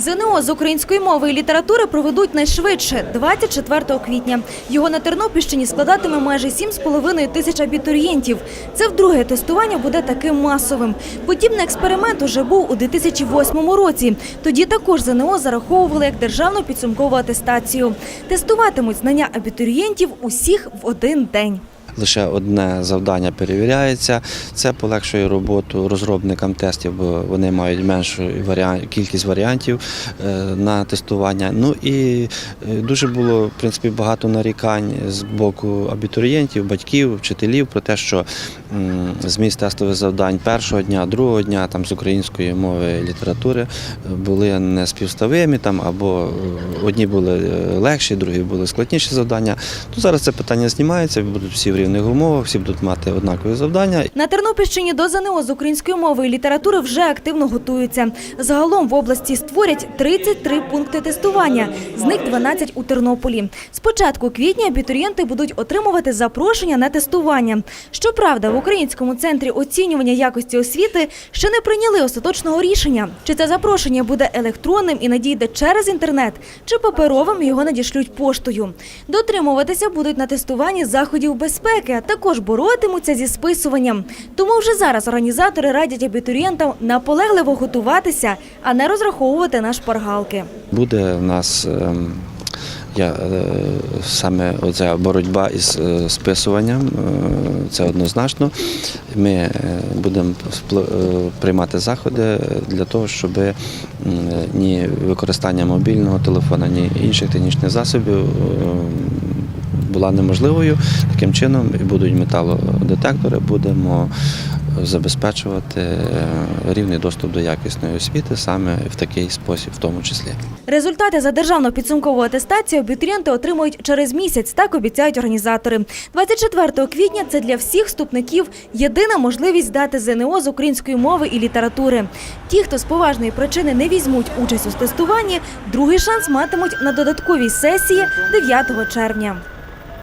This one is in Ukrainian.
ЗНО з української мови і літератури проведуть найшвидше 24 квітня. Його на Тернопільщині складатиме майже 7,5 тисяч абітурієнтів. Це вдруге тестування буде таким масовим. Подібний експеримент уже був у 2008 році. Тоді також ЗНО зараховували як державну підсумкову атестацію. Тестуватимуть знання абітурієнтів усіх в один день. Лише одне завдання перевіряється. Це полегшує роботу розробникам тестів, бо вони мають меншу кількість варіантів е, на тестування. Ну і е, дуже було в принципі багато нарікань з боку абітурієнтів, батьків, вчителів про те, що зміст тестових завдань першого дня, другого дня там з української мови літератури е, були неспівставимі там або одні були легші, другі були складніші завдання. То зараз це питання знімається, будуть всі в рівних умовах, всі будуть мати однакові завдання. На Тернопільщині до ЗНО з української мови і літератури вже активно готуються. Загалом в області створять 33 пункти тестування, з них 12 у Тернополі. З початку квітня абітурієнти будуть отримувати запрошення на тестування. Щоправда, в Українському центрі оцінювання якості освіти ще не прийняли остаточного рішення. Чи це запрошення буде електронним і надійде через інтернет, чи паперовим його надішлють поштою. Дотримуватися будуть на тестуванні заходів безпеки, а також боротимуться зі списуванням. Тому вже зараз організатори радять абітурієнтам наполегливо готуватися, а не розраховувати на шпаргалки. Буде в нас ем, я, е, саме оця боротьба із е, списуванням, е, це однозначно. Ми будемо приймати заходи для того, щоб ні використання мобільного телефона, ні інших технічних засобів. Е, Була неможливою. Таким чином і будуть металодетектори, будемо забезпечувати е, рівний доступ до якісної освіти саме в такий спосіб, в тому числі. Результати за державну підсумкову атестацію абітурієнти отримують через місяць, так обіцяють організатори. 24 квітня це для всіх вступників єдина можливість здати ЗНО з української мови і літератури. Ті, хто з поважної причини не візьмуть участь у тестуванні, другий шанс матимуть на додатковій сесії 9 червня.